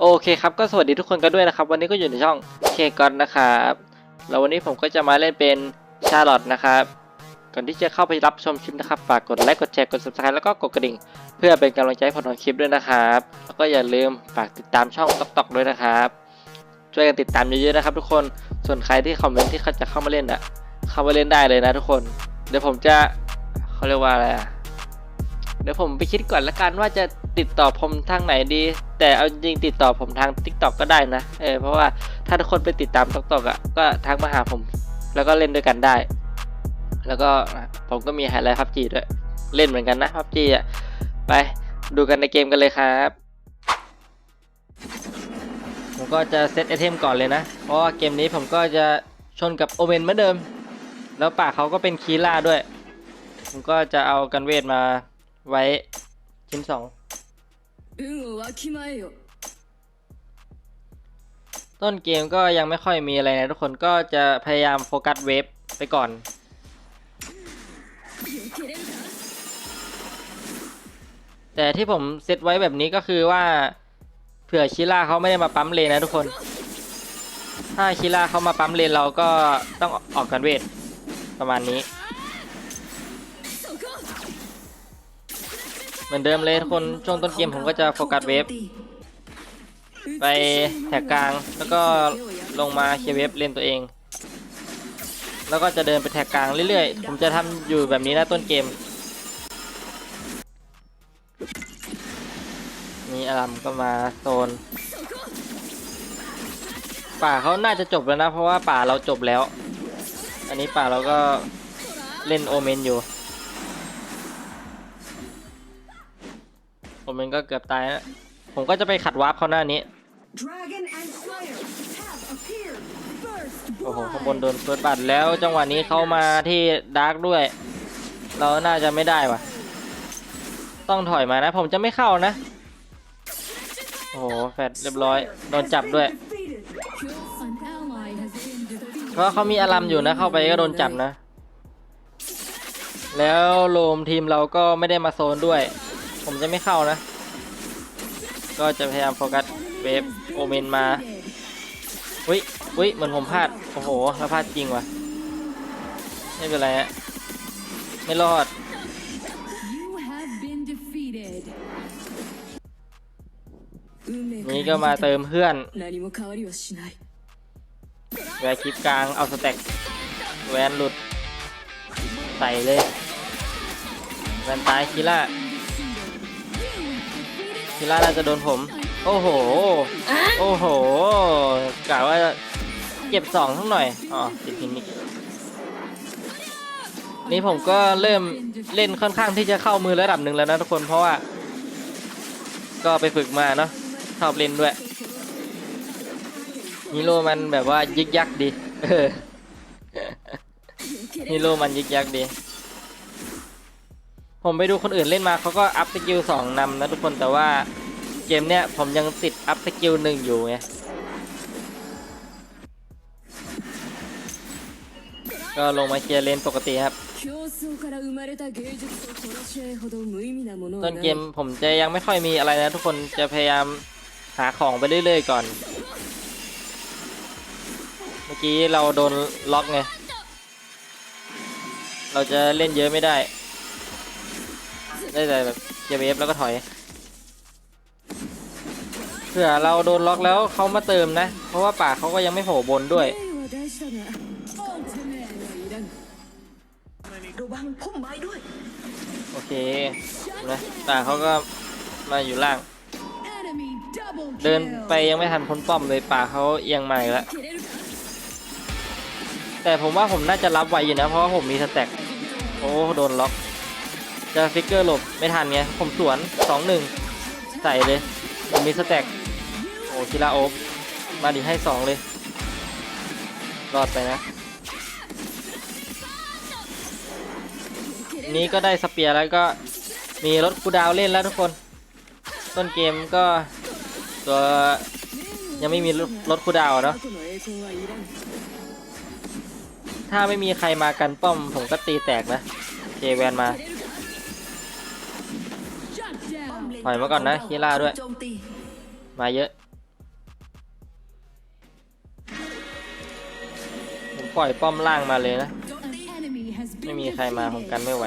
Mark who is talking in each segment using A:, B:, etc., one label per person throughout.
A: โอเคครับก็สวัสดีทุกคนกันด้วยนะครับ วันนี้ก็อยู่ในช่องเคกอนนะครับแล้ววันนี้ผมก็จะมาเล่นเป็นชาร์ลอตนะครับก่อนที่จะเข้าไปรับชมคลิปนะครับฝากกดไลค์กดแชร์กด subscribe แล้วก็กดกระดิ่ง เพื่อเป็นกำลังใจให้ผมทำคลิปด้วยนะครับแล้วก็อย่าลืมฝากติดตามช่องต๊อกตอกด้วยนะครับช่วยกันติดตามเยอะๆนะครับ ทุกคนส่วนใครที่คอมเมนต์ที่เขาจะเข้ามาเล่นอะเข้ามาเล่นได้เลยนะทุกคน เดี๋ยวผมจะเขาเรียกว่าอะไรอะ เดี๋ยวผมไปคิดก่อนละกันว่าจะติดต่อผมทางไหนดี แต่เอาจริงติดต่อผมทาง t ิ k t o k ก็ได้นะเออเพราะว่าถ้าทุกคนไปติดตาม t ิ k t o k อะก็ทักมาหาผม แล้วก็เล่นด้วยกันได้ แล้วก็ผมก็มีไฮไลท์พับจีด้วยเล่นเหมือนกันนะพับจีอะไปดูกันในเกมกันเลยครับผมก็จะเซตไอเทมก่อนเลยนะ เพราะว่าเกมนี้ผมก็จะชนกับโอเมนเหมือนเดิม แล้วป่าเขาก็เป็นคีล่าด้วย ผมก็จะเอากันเวทมา ไว้ชิ้นสองต้นเกมก็ยังไม่ค่อยมีอะไรนะทุกคนก็จะพยายามโฟกัสเวฟไปก่อน แต่ที่ผมเซตไว้แบบนี้ก็คือว่าเผื่อชิล่าเขาไม่ได้มาปั๊มเลนนะทุกคน ถ้าชิล่าเขามาปั๊มเลนเราก็ต้องออกกันเวทประมาณนี้ มือนเดิมเลยทุกคน ช่วงต้นเกมผมก็จะโฟกัสเวฟ ไปแถกกลาง แล้วก็ลงมาเคลียร์เวฟเล่นตัวเอง แล้วก็จะเดินไปแถกกลางเรื่อยๆ ผมจะทำอยู่แบบนี้นะต้นเกม นี่อารัมก็มาโซน ป่าเขาน่าจะจบแล้วนะ เพราะว่าป่าเราจบแล้ว อันนี้ป่าเราก็เล่นโอเมนอยู่ โอเมนก็เกือบตายแล้วผมก็จะไปขัดวาร์ปเขาหน้านี้
B: Dragon and Slayer have appeared. First
A: โอ้โห
B: blood.
A: ข้างบนโดนเฟิร์สบัตแล้วจังหวะนี้เขามาที่ดาร์กด้วย เราน่าจะไม่ได้ว่ะต้องถอยมานะ ผมจะไม่เข้านะ โอ้โห แฟดเรียบร้อย โดนจับด้วย
B: Defeated.
C: An ally has been defeated
A: เพราะเขามีอารัมอยู่นะ เข้าไปก็โดนจับนะ แล้วโลมทีมเราก็ไม่ได้มาโซนด้วย ผมจะไม่เข้านะ ก็จะพยายามโฟกัสเวฟโอเมนมาอุ้ยอุ้ยเหมือนผมพลาด โอ้โหแล้วพลาดจริงวะไม่เป็นไรฮะ ไม่รอด นี่ก็มาเติมเพื่อนแวร์คลิปกลางเอาสเต็กแวนหลุด ใส่เลย แวนตายคิล่า คิล่าน่าจะโดนผม โอ้โห โอ้โหกะว่าเก็บสองทั้งหน่อย อ๋อติดพินิกนี่ผมก็เริ่มเล่นค่อนข้างที่จะเข้ามือระดับหนึ่งแล้วนะทุกคนเพราะว่า ก็ไปฝึกมาเนาะชอบเล่นด้วยฮีโร่มันแบบว่ายึกยักดีฮีโร่มันยึกยักดี ผมไปดูคนอื่นเล่นมาเขาก็อัพสกิลสองนำนะทุกคนแต่ว่าเกมเนี้ยผมยังติดอัพสกิลหนึ่งอยู่ไงก็ลงมาเคลียร์เลนปกติครับต้นเกมผมจะยังไม่ค่อยมีอะไรนะทุกคนจะพยายามหาของไปเรื่อยๆก่อน เมื่อกี้เราโดนล็อกไง เราจะเล่นเยอะไม่ได้ ได้แต่แบบอยเวฟแล้วก็ถอยเผื่อเราโดนล็อกแล้วเขามาเติมนะ เพราะว่าป่าเขาก็ยังไม่โผล่บนด้วยโอเคนะต่าเขาก็มาอยู่ล่าง เดินไปยังไม่ทันพ้นป้อมเลยป่าเขาเอียงใหม่ละแต่ผมว่าผมน่าจะรับไวอยู่นะ เพราะว่าผมมีสแต็กโอ้โดนล็อก จะฟิกเกอร์หลบไม่ทันไงผมสวน2-1ใส่เลยผมมีสแต็กโอ้คิราโอ๊มาดีให้ 2 เลย รอดไปนะ นี้ก็ได้สเปียร์แล้วก็มีรถกูดาวเล่นแล้วทุกคน ต้นเกมก็ตัวยังไม่มีรถคูดาวเนาะ ถ้าไม่มีใครมากันป้อมผมก็ตีแตกนะ เจแวนมา
C: ป
A: ล่อยมาก่อนนะฮีลาด้วย
B: มา
A: เยอะ ผมปล่อยป้อมล่างมาเลยนะ ไม่มีใครมาของกันไม่ไหว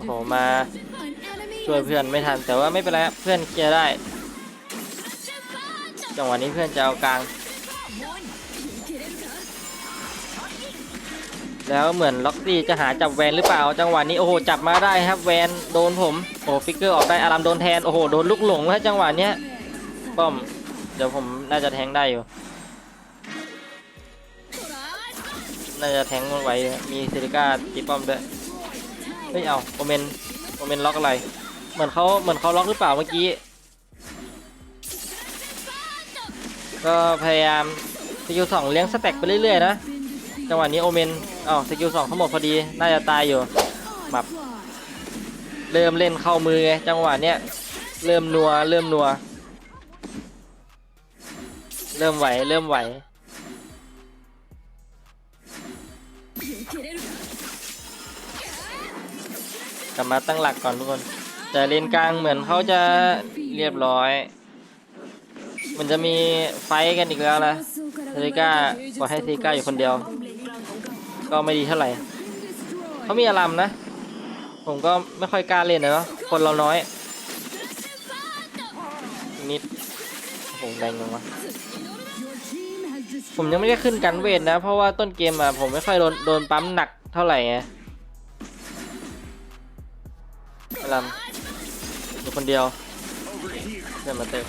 A: โผมาช่วยเพื่อนไม่ทันแต่ว่าไม่เป็นไรเพื่อนเคลียร์ได้ จังหวะนี้เพื่อนจะเอากลาง แล้วเหมือนล็อกซี่จะหาจับแวนหรือเปล่าจังหวะนี้โอ้โหจับมาได้ครับแวนโดนผมโอ้ฟิกเกอร์ออกได้อารามโดนแทนโอ้โหโดนลูกหลงแล้วจังหวะเนี้ยป้อมเดี๋ยวผมน่าจะแทงได้อยู่น่าจะแทงมันไหวอยู่มีซิลิก้าตีป้อมด้วยเฮ้ยเอาโอเมนโอเมนล็อกอะไร เหมือนเขาเหมือนเขาล็อกหรือเปล่าเมื่อกี้ก็พยายามสกิลสองเลี้ยงสแต็กไปเรื่อยๆนะจังหวะนี้โอเมน อ้าวสกิลสองเขาหมดพอดี น่าจะตายอยู่แบบเริ่มเล่นเข้ามือไงจังหวะเนี้ยเริ่มนัว เริ่มนัว เริ่มไหว เริ่มไหว กลับมาตั้งหลักก่อนทุกคน แต่เลนกลางเหมือนเขาจะเรียบร้อย มันจะมีไฟกันอีกแล้วนะเซริก้าปล่อให้เซริก้าอยู่คนเดียว ก็ไม่ดีเท่าไหร่เขามีอารามนะ ผมก็ไม่ค่อยกล้าเล่นนะเนาะคนเราน้อย นิดโอ้โหแรงจังวะผมยังไม่ได้ขึ้นกันเวทนะ เพราะว่าต้นเกมอะผมไม่ค่อยโดนโดนปั๊มหนักเท่าไหร่ไงอารามอยู่คนเดียวเดินมาเติม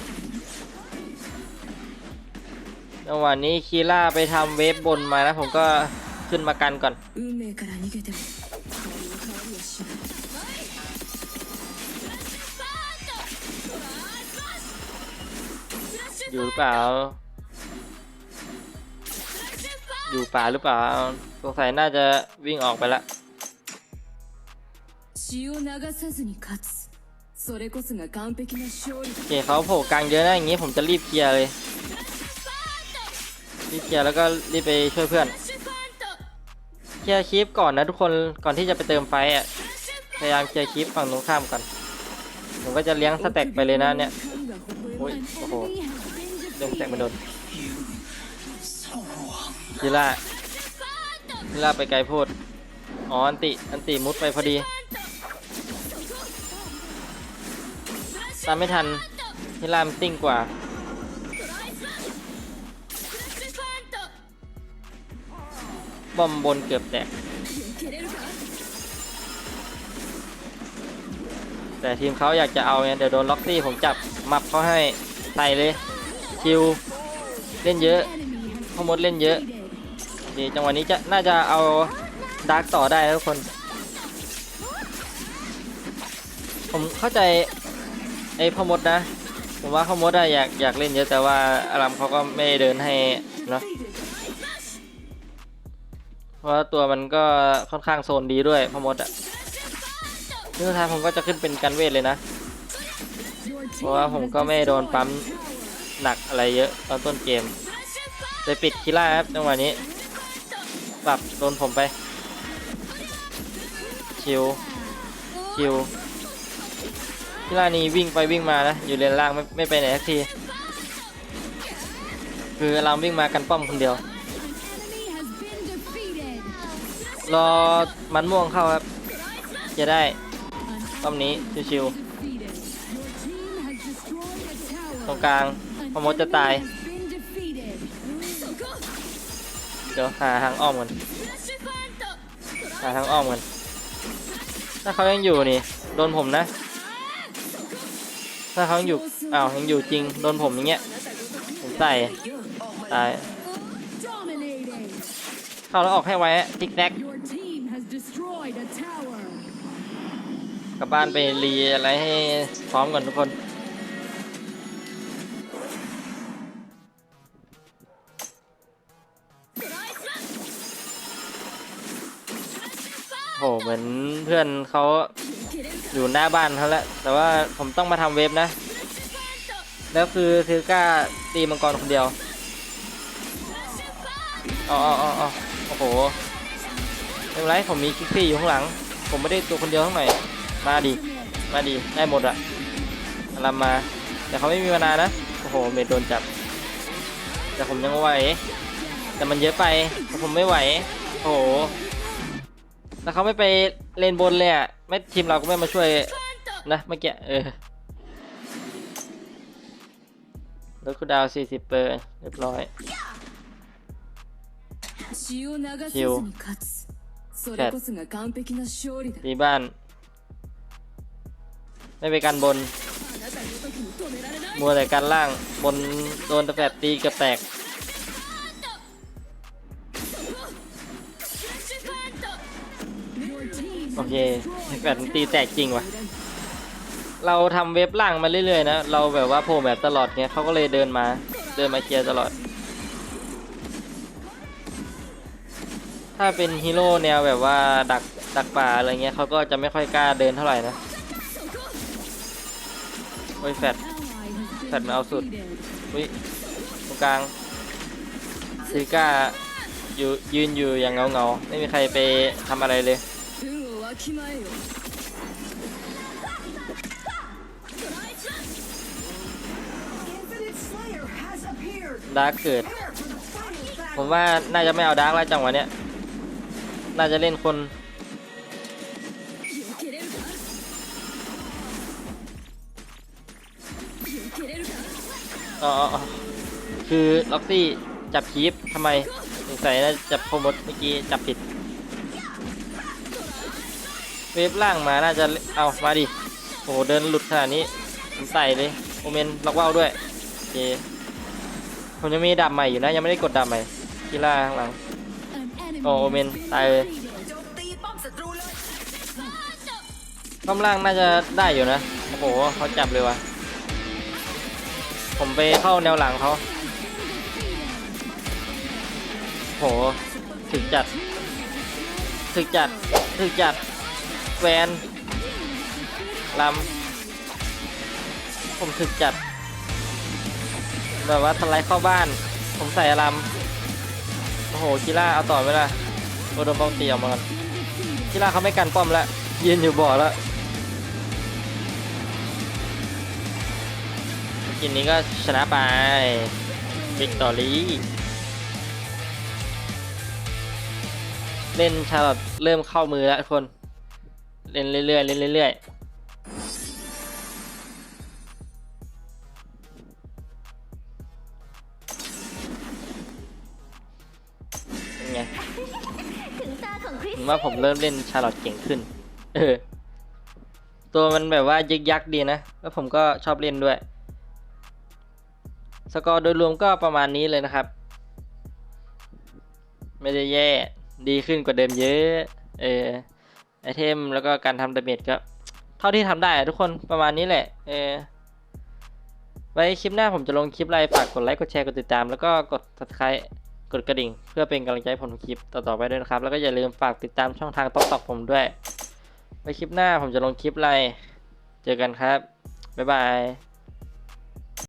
A: จังหวะนี้คีล่าไปทำเวฟบนมานะผมก็ ขึ้นมากันก่อน อยู่หรือเปล่า อยู่ป่าหรือเปล่า สงสัยน่าจะวิ่งออกไปละโอเคเขาโผล่กลางเยอะนะอย่างนี้ผมจะรีบเคลียร์เลย รีบเคลียร์แล้วก็รีบไปช่วยเพื่อน ลียร์คลิปก่อนนะทุกคนก่อนที่จะไปเติมไฟอะพยายามเคลียร์คลิปฝั่งตรงข้ามก่อนผมก็จะเลี้ยงสแต็กไปเลยนะเนี่ยโอ้ยโอ้โหเลี้ยงสแต็กมันโดนกีล่ากีล่าไปไกลโพดอ๋ออันติอันติมุดไปพอดีตามไม่ทันกีล่ามนติ้งกว่า บอมบนเกือบแตก แต่ทีมเขาอยากจะเอาเนี่ยเดี๋ยวโดนล็อกซี่ผมจับมับเขาให้ใส่เลยคิวเล่นเยอะพ่อมดเล่นเยอะดีจังหวะนี้จะน่าจะเอาดาร์กต่อได้ทุกคน ผมเข้าใจไอ้พ่อมดนะ ผมว่าพ่อมดอะอยากอยากเล่นเยอะแต่ว่าอารามเขาก็ไม่เดินให้เนาะ ราะว่าตัวมันก็ค่อนข้างโซนดีด้วยพอมดอะซึ่งท้ายผมก็จะขึ้นเป็นกันเวทเลยนะ เพราะว่าผมก็ไม่โดนปั๊มหนักอะไรเยอะตอนต้นเกมเลยปิดคิล่าครับจังหวะนี้ ปรับโดนผมไป ชิว ชิวคิล่านี้วิ่งไปวิ่งมานะ อยู่เลนล่างไม่ไม่ไปไหนสักที คือเราวิ่งมากันป้อมคนเดียว รอมันม่วงเข้าครับ จะได้ป้อมนี้ชิวๆตรงกลางพอมดจะตาย เดี๋ยวหาทางอ้อมกันหาทางอ้อมกันถ้าเขายังอยู่นี่โดนผมนะ ถ้าเขายังอยู่อ้าวยังอยู่จริงโดนผมอย่างเงี้ยผมใส่ตายเข้าแล้วออกให้ไว้ทิกแซก กลับบ้านไปรีอะไรให้พร้อมก่อนทุกคน โหเหมือนเพื่อนเขาอยู่หน้าบ้านเขาแล้วแต่ว่าผมต้องมาทำเว็บนะ แล้วคือซิลก้าตีมังกรคนเดียวอ๋ออ๋ออ๋อโอ้โหไม่เป็นไรผมมีคิกซี่อยู่ข้างหลัง ผมไม่ได้ตัวคนเดียวข้างใน มาดีมาดีได้หมดอะอารัมมา แต่เขาไม่มีมานานะ โอ้โห เมดโดนจับ แต่ผมยังไหว แต่มันเยอะไปแต่ผมไม่ไหว โอ้โห แล้วเขาไม่ไปเลนบนเลยอะไม่ทีมเราก็ไม่มาช่วยนะเมื่อกี้เออลดคูดาว 40 เปอร์เรียบร้อย
C: คิว
A: ดีบ้าน ไม่ไปกันบน มัวแต่กันล่าง บนโดนตะแฟบตีกับแตก โอเคแบบตีแตกจริงว่ะ เราทำเว็บล่างมาเรื่อยๆนะ เราแบบว่าโผล่แบบตลอดเงี้ยเขาก็เลยเดินมา เดินมาเคลียร์ตลอด ถ้าเป็นฮีโร่แนวแบบว่าดักดักป่าอะไรเงี้ยเขาก็จะไม่ค่อยกล้าเดินเท่าไหร่นะ โอ้ยแฟดแฟดมาเอาสุดวิตรงกลางซิก้าอยู่ยืนอยู่อย่างเงาเงาไม่มีใครไปทำอะไรเลยดาร์กเกิด ผมว่าน่าจะไม่เอาดาร์กแล้วจังหวะเนี้ย น่าจะเล่นคน อ๋อคือล็อกซี่จับคีฟทำไมสงสัยน่าจะจับโคมดเมื่อกี้จับผิด เวฟล่างมาน่าจะเอามาดิโอ้โหเดินหลุดขนาดนี้ผมใส่เลยโอเมนล็อกว่าวด้วยโอเคผมยังมีดาบใหม่อยู่นะยังไม่ได้กดดาบใหม่กีฬาข้างหลังโอ้โอเมนตายเลย
B: ป้อมลย
A: ข้างล่างน่าจะได้อยู่นะโอ้โหเขาจับเลยว่ะ ผมไปเข้าแนวหลังเขาโหถึกจัดถึกจัดถึกจัดแวนลำผมถึกจัดแบบว่าทลายเข้าบ้าน ผมใส่ลำโอ้โหคิล่าเอาต่อไหมล่ะโดนป้อมตีออกมาก่อนคิล่าเขาไม่กันป้อมแล้วยืนอยู่บ่อแล้ว กินนี้ก็ชนะไปวิกตอรี่เล่นชาร์ลอตเริ่มเข้ามือแล้วทุกคน เล่นเรื่อยๆเล่นเรื่อยๆผมว่าผมเริ่มเล่นชาร์ลอตเก่งขึ้น เออ ตัวมันแบบว่ายึกยักดีนะ แล้วผมก็ชอบเล่นด้วย สกอร์โดยรวมก็ประมาณนี้เลยนะครับ ไม่ได้แย่ดีขึ้นกว่าเดิมเยอะเออไอเทมแล้วก็การทำดาเมจก็ เท่าที่ทำได้ทุกคนประมาณนี้แหละเออไว้คลิปหน้าผมจะลงคลิปอะไรฝากกดไลค์กดแชร์กดติดตาม แล้วก็กด subscribe กดกระดิ่ง เพื่อเป็นกำลังใจผมทำคลิปต่อๆไปด้วยนะครับ แล้วก็อย่าลืมฝากติดตามช่องทางต๊อกตอกผมด้วย ไว้คลิปหน้าผมจะลงคลิปอะไร เจอกันครับ บ๊ายบาย